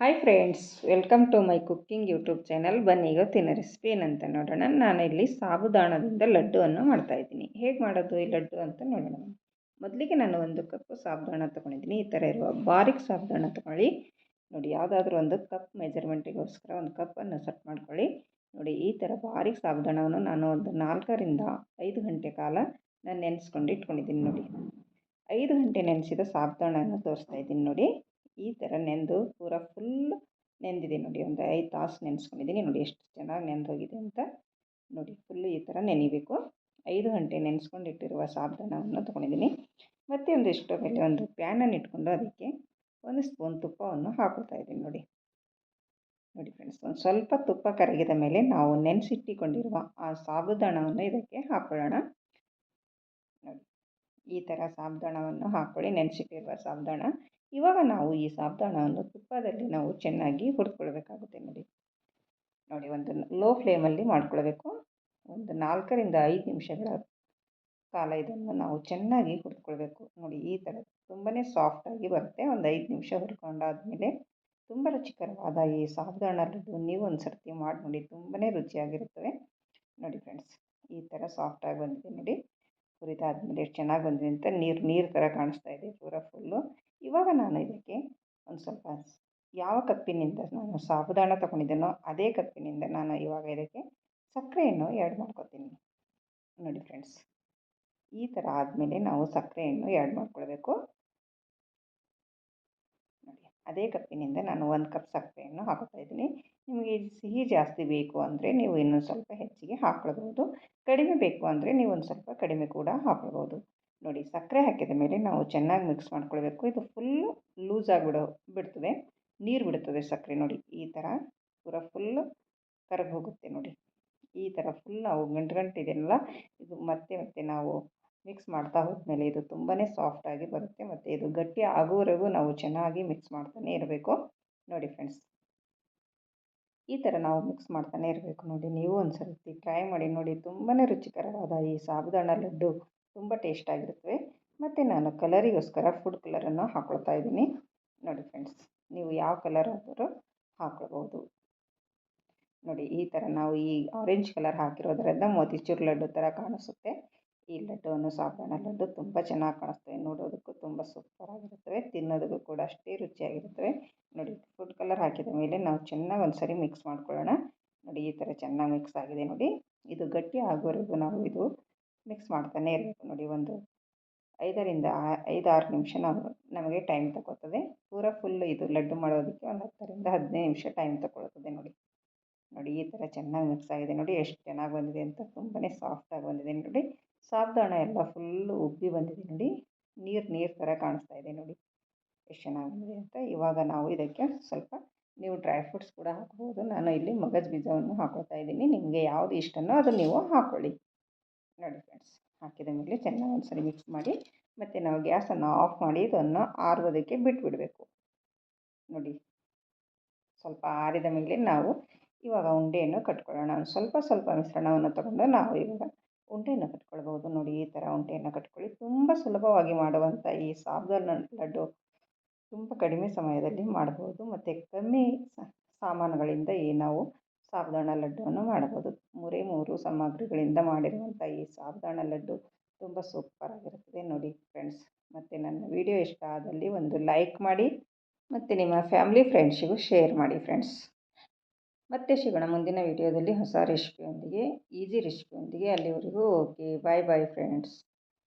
Hi friends welcome to my cooking YouTube channel ಬನ್ನಿ, ಇವತ್ತಿನ recipe ಏನಂತ ನೋಡೋಣ. ನಾನು ಇಲ್ಲಿ ಸಾಬುದಾಣದಿಂದ ಲಡ್ಡುವನ್ನು ಮಾಡ್ತಾಯಿದ್ದೀನಿ ಹೇಗೆ ಮಾಡೋದು ಈ ಲಡ್ಡು ಅಂತ ನೋಡೋಣ. ಮೊದಲಿಗೆ ನಾನು ಒಂದು ಕಪ್ ಸಾಬುದಾಣ ತೊಗೊಂಡಿದ್ದೀನಿ. ಈ ಥರ ಇರುವ ಬಾರಿಕ್ ಸಾಬುದಾಣ ತೊಗೊಳ್ಳಿ. ನೋಡಿ, ಯಾವುದಾದ್ರೂ ಒಂದು ಕಪ್ ಮೆಜರ್ಮೆಂಟಿಗೋಸ್ಕರ ಒಂದು ಕಪ್ಪನ್ನು ಸೆಟ್ ಮಾಡ್ಕೊಳ್ಳಿ. ನೋಡಿ, ಈ ಥರ ಬಾರಿಕ್ ಸಾಬುದಾಣವನ್ನು ನಾನು ಒಂದು ನಾಲ್ಕರಿಂದ ಐದು ಗಂಟೆ ಕಾಲ ನಾನು ನೆನೆಸ್ಕೊಂಡು ಇಟ್ಕೊಂಡಿದ್ದೀನಿ ನೋಡಿ. ಐದು ಗಂಟೆ ನೆನೆಸಿದ ಸಾಬುದಾಣವನ್ನು ತೋರಿಸ್ತಾ ಇದ್ದೀನಿ ನೋಡಿ. ಈ ಥರ ನೆಂದು ಪೂರ ಫುಲ್ ನೆಂದಿದೆ ನೋಡಿ. ಒಂದು ಐದು ತಾಸು ನೆನೆಸ್ಕೊಂಡಿದ್ದೀನಿ ನೋಡಿ ಎಷ್ಟು ಚೆನ್ನಾಗಿ ನೆಂದೋಗಿದೆ ಅಂತ. ನೋಡಿ ಫುಲ್ಲು ಈ ಥರ ನೆನಿಬೇಕು. ಐದು ಗಂಟೆ ನೆನೆಸ್ಕೊಂಡಿಟ್ಟಿರುವ ಸಾಬುದಾನವನ್ನು ತೊಗೊಂಡಿದ್ದೀನಿ ಮತ್ತೆ ಒಂದು ಮೇಲೆ ಒಂದು ಪ್ಯಾನನ್ನು ಇಟ್ಕೊಂಡು ಅದಕ್ಕೆ ಒಂದು ಸ್ಪೂನ್ ತುಪ್ಪವನ್ನು ಹಾಕೊಳ್ತಾ ಇದ್ದೀನಿ ನೋಡಿ. ನೋಡಿ ಫ್ರೆಂಡ್ಸ್ ಒಂದು ಸ್ವಲ್ಪ ತುಪ್ಪ ಕರಗಿದ ಮೇಲೆ ನಾವು ನೆನೆಸಿಟ್ಟಿಕೊಂಡಿರುವ ಆ ಸಾಬುದಾಣವನ್ನು ಇದಕ್ಕೆ ಹಾಕೊಳ್ಳೋಣ. ನೋಡಿ, ಈ ಥರ ಸಾಬುದಾಣವನ್ನು ಹಾಕ್ಕೊಳ್ಳಿ. ನೆನೆಸಿಟ್ಟಿರುವ ಸಾಬುದಾಣ ಇವಾಗ ನಾವು ಈ ಸಾಬುದಾಣವನ್ನು ತುಪ್ಪದಲ್ಲಿ ನಾವು ಚೆನ್ನಾಗಿ ಹುರ್ಕೊಳ್ಬೇಕಾಗುತ್ತೆ ನೋಡಿ. ನೋಡಿ ಒಂದು ಲೋ ಫ್ಲೇಮಲ್ಲಿ ಮಾಡ್ಕೊಳ್ಬೇಕು. ಒಂದು ನಾಲ್ಕರಿಂದ ಐದು ನಿಮಿಷಗಳ ಕಾಲ ಇದನ್ನು ನಾವು ಚೆನ್ನಾಗಿ ಹುರ್ಕೊಳ್ಬೇಕು. ನೋಡಿ ಈ ಥರ ತುಂಬಾ ಸಾಫ್ಟಾಗಿ ಬರುತ್ತೆ. ಒಂದು ಐದು ನಿಮಿಷ ಹುರ್ಕೊಂಡಾದಮೇಲೆ ತುಂಬ ರುಚಿಕರವಾದ ಈ ಸಾಬುದಾಣ ಲಡ್ಡು ನೀವು ಒಂದು ಸರ್ತಿ ಮಾಡಿ ನೋಡಿ ತುಂಬಾ ರುಚಿಯಾಗಿರುತ್ತವೆ. ನೋಡಿ ಫ್ರೆಂಡ್ಸ್ ಈ ಥರ ಸಾಫ್ಟಾಗಿ ಬಂದಿದೆ ನೋಡಿ. ಹುರಿದಾದ್ಮೇಲೆ ಎಷ್ಟು ಚೆನ್ನಾಗಿ ಬಂದಿದೆ ಅಂತ ನೀರು ನೀರು ಥರ ಕಾಣಿಸ್ತಾ ಇದೆ. ಪೂರ ಫುಲ್ಲು ಇವಾಗ ನಾನು ಇದಕ್ಕೆ ಒಂದು ಸ್ವಲ್ಪ ಯಾವ ಕಪ್ಪಿನಿಂದ ನಾನು ಸಾಬುದಾಣ ತಗೊಂಡಿದ್ದೇನೋ ಅದೇ ಕಪ್ಪಿನಿಂದ ನಾನು ಇವಾಗ ಇದಕ್ಕೆ ಸಕ್ಕರೆಯನ್ನು ಆ್ಯಡ್ ಮಾಡ್ಕೊತೀನಿ. ನೋಡಿ ಫ್ರೆಂಡ್ಸ್ ಈ ಥರ ಆದಮೇಲೆ ನಾವು ಸಕ್ಕರೆಯನ್ನು ಆ್ಯಡ್ ಮಾಡ್ಕೊಳ್ಬೇಕು. ನೋಡಿ, ಅದೇ ಕಪ್ಪಿನಿಂದ ನಾನು ಒಂದು ಕಪ್ ಸಕ್ಕರೆಯನ್ನು ಹಾಕೋತಾ ಇದ್ದೀನಿ. ನಿಮಗೆ ಸಿಹಿ ಜಾಸ್ತಿ ಬೇಕು ಅಂದರೆ ನೀವು ಇನ್ನೊಂದು ಸ್ವಲ್ಪ ಹೆಚ್ಚಿಗೆ ಹಾಕ್ಕೊಳ್ಬೋದು ಕಡಿಮೆ ಬೇಕು ಅಂದರೆ ನೀವು ಒಂದು ಸ್ವಲ್ಪ ಕಡಿಮೆ ಕೂಡ ಹಾಕ್ಕೊಳ್ಬೋದು ನೋಡಿ, ಸಕ್ಕರೆ ಹಾಕಿದ ಮೇಲೆ ನಾವು ಚೆನ್ನಾಗಿ ಮಿಕ್ಸ್ ಮಾಡ್ಕೊಳ್ಬೇಕು. ಇದು ಫುಲ್ಲು ಲೂಸ್ ಆಗಿಬಿಡೋ, ಬಿಡ್ತದೆ. ನೀರು ಬಿಡ್ತದೆ ಸಕ್ಕರೆ ನೋಡಿ, ಈ ಥರ ಪೂರ ಫುಲ್ಲು ಕರಗಿ ಹೋಗುತ್ತೆ ನೋಡಿ. ಈ ಥರ ಫುಲ್ ನಾವು ಗಂಟು ಗಂಟು ಇದೆಯಲ್ಲ ಇದು ಮತ್ತೆ ಮತ್ತೆ ನಾವು ಮಿಕ್ಸ್ ಮಾಡ್ತಾ ಹೋದ್ಮೇಲೆ ಇದು ತುಂಬಾ ಸಾಫ್ಟಾಗಿ ಬರುತ್ತೆ ಮತ್ತು ಇದು ಗಟ್ಟಿ ಆಗೋವರೆಗೂ ನಾವು ಚೆನ್ನಾಗಿ ಮಿಕ್ಸ್ ಮಾಡ್ತಾನೆ ಇರಬೇಕು. ನೋಡಿ ಫ್ರೆಂಡ್ಸ್ ಈ ಥರ ನಾವು ಮಿಕ್ಸ್ ಮಾಡ್ತಾನೆ ಇರಬೇಕು ನೋಡಿ, ನೀವು ಒಂದು ಸರ್ತಿ ಟ್ರೈ ಮಾಡಿ ನೋಡಿ ತುಂಬಾ ರುಚಿಕರವಾದ ಈ ಸಾಬುದಾಣ ಲಡ್ಡು. ತುಂಬ ಟೇಸ್ಟಾಗಿರುತ್ತವೆ ಮತ್ತು ನಾನು ಕಲರಿಗೋಸ್ಕರ ಫುಡ್ ಕಲರನ್ನು ಹಾಕ್ಕೊಳ್ತಾ ಇದ್ದೀನಿ. ನೋಡಿ ಫ್ರೆಂಡ್ಸ್ ನೀವು ಯಾವ ಕಲರ್ ಆದರೂ ಹಾಕ್ಕೊಳ್ಬೋದು ನೋಡಿ, ಈ ಥರ ನಾವು ಈ ಆರೆಂಜ್ ಕಲರ್ ಹಾಕಿರೋದ್ರಿಂದ ಮೋತಿಚೂರು ಲಡ್ಡು ಥರ ಕಾಣಿಸುತ್ತೆ. ಈ ಲಡ್ಡುವನ್ನು ಸಾಬಾಣ ಲಡ್ಡು ತುಂಬ ಚೆನ್ನಾಗಿ ಕಾಣಿಸ್ತವೆ ನೋಡೋದಕ್ಕೂ ತುಂಬ ಸೂಪರಾಗಿರುತ್ತವೆ ತಿನ್ನೋದಕ್ಕೂ ಕೂಡ ಅಷ್ಟೇ ರುಚಿಯಾಗಿರುತ್ತವೆ. ನೋಡಿ ಫುಡ್ ಕಲರ್ ಹಾಕಿದ ಮೇಲೆ ನಾವು ಚೆನ್ನಾಗಿ ಒಂದು ಸರಿ ಮಿಕ್ಸ್ ಮಾಡ್ಕೊಳ್ಳೋಣ. ನೋಡಿ, ಈ ಥರ ಚೆನ್ನಾಗಿ ಮಿಕ್ಸ್ ಆಗಿದೆ ನೋಡಿ. ಇದು ಗಟ್ಟಿ ಆಗೋವರೆಗೂ ನಾವು ಇದು ಮಿಕ್ಸ್ ಮಾಡ್ತಾನೆ ಇರಬೇಕು. ನೋಡಿ, ಒಂದು ಐದರಿಂದ ಐದಾರು ನಿಮಿಷ ನಾವು ನಮಗೆ ಟೈಮ್ ತಗೋತದೆ. ಪೂರ ಫುಲ್ ಇದು ಲಡ್ಡು ಮಾಡೋದಕ್ಕೆ ಒಂದು ಹತ್ತರಿಂದ ಹದಿನೈದು ನಿಮಿಷ ಟೈಮ್ ತಗೊಳ್ತದೆ ನೋಡಿ. ನೋಡಿ, ಈ ಥರ ಚೆನ್ನಾಗಿ ಮಿಕ್ಸ್ ಆಗಿದೆ ನೋಡಿ. ಎಷ್ಟು ಚೆನ್ನಾಗಿ ಬಂದಿದೆ ಅಂತ ತುಂಬಾ ಸಾಫ್ಟಾಗಿ ಬಂದಿದೆ ನೋಡಿ. ಸಾಬುದಾಣ ಎಲ್ಲ ಫುಲ್ಲು ಉಬ್ಬಿ ಬಂದಿದೆ ನೋಡಿ. ನೀರು ನೀರು ಥರ ಕಾಣಿಸ್ತಾ ಇದೆ ನೋಡಿ. ಎಷ್ಟು ಚೆನ್ನಾಗಿ ಬಂದಿದೆ ಅಂತ. ಇವಾಗ ನಾವು ಇದಕ್ಕೆ ಸ್ವಲ್ಪ ನೀವು ಡ್ರೈ ಫ್ರೂಟ್ಸ್ ಕೂಡ ಹಾಕ್ಬೋದು. ನಾನು ಇಲ್ಲಿ ಮಗಜ್ ಬೀಜವನ್ನು ಹಾಕೋತಾ ಇದ್ದೀನಿ. ನಿಮಗೆ ಯಾವುದು ಇಷ್ಟನೋ ಅದು ನೀವು ಹಾಕ್ಕೊಳ್ಳಿ ನೋಡಿ ಫ್ರೆಂಡ್ಸ್ ಹಾಕಿದ ಮೇಲೆ ಚೆನ್ನಾಗಿ ಒಂದ್ಸರಿ ಮಿಕ್ಸ್ ಮಾಡಿ, ಮತ್ತು ನಾವು ಗ್ಯಾಸನ್ನು ಆಫ್ ಮಾಡಿ, ಇದನ್ನು ಆರುವುದಕ್ಕೆ ಬಿಟ್ಬಿಡಬೇಕು. ನೋಡಿ, ಸ್ವಲ್ಪ ಆರಿದ ಮೇಲೆ ನಾವು ಇವಾಗ ಉಂಡೆಯನ್ನು ಕಟ್ಕೊಳ್ಳೋಣ. ಸ್ವಲ್ಪ ಸ್ವಲ್ಪ ಮಿಶ್ರಣವನ್ನು ತಗೊಂಡು ನಾವು ಇವಾಗ ಉಂಡೆಯನ್ನು ಕಟ್ಕೊಳ್ಬೋದು ನೋಡಿ, ಈ ಥರ ಉಂಡೆಯನ್ನು ಕಟ್ಕೊಳ್ಳಿ. ತುಂಬ ಸುಲಭವಾಗಿ ಮಾಡುವಂಥ ಈ ಸಾಬುದಾನ ಲಡ್ಡು ತುಂಬ ಕಡಿಮೆ ಸಮಯದಲ್ಲಿ ಮಾಡ್ಬೋದು. ಮತ್ತು ಕಮ್ಮಿ ಸಾಮಾನುಗಳಿಂದ ಈ ನಾವು ಸಾಬುದಾಣ ಲಡ್ಡುವನ್ನು ಮಾಡಬಹುದು ಮೂರೇ ಮೂರು ಸಾಮಗ್ರಿಗಳಿಂದ ಮಾಡಿರುವಂಥ ಈ ಸಾಬುದಾಣ ಲಡ್ಡು ತುಂಬ ಸೂಪರಾಗಿರುತ್ತದೆ ನೋಡಿ ಫ್ರೆಂಡ್ಸ್, ಮತ್ತು ನನ್ನ ವಿಡಿಯೋ ಇಷ್ಟ ಆದಲ್ಲಿ ಒಂದು ಲೈಕ್ ಮಾಡಿ, ಮತ್ತು ನಿಮ್ಮ ಫ್ಯಾಮಿಲಿ ಫ್ರೆಂಡ್ಸಿಗೂ ಶೇರ್ ಮಾಡಿ ಫ್ರೆಂಡ್ಸ್. ಮತ್ತೆ ಸಿಗೋಣ ಮುಂದಿನ ವಿಡಿಯೋದಲ್ಲಿ ಹೊಸ ರೆಸಿಪಿಯೊಂದಿಗೆ, ಈಸಿ ರೆಸಿಪಿಯೊಂದಿಗೆ. ಅಲ್ಲಿವರೆಗೂ ಓಕೆ, ಬಾಯ್ ಬಾಯ್ ಫ್ರೆಂಡ್ಸ್.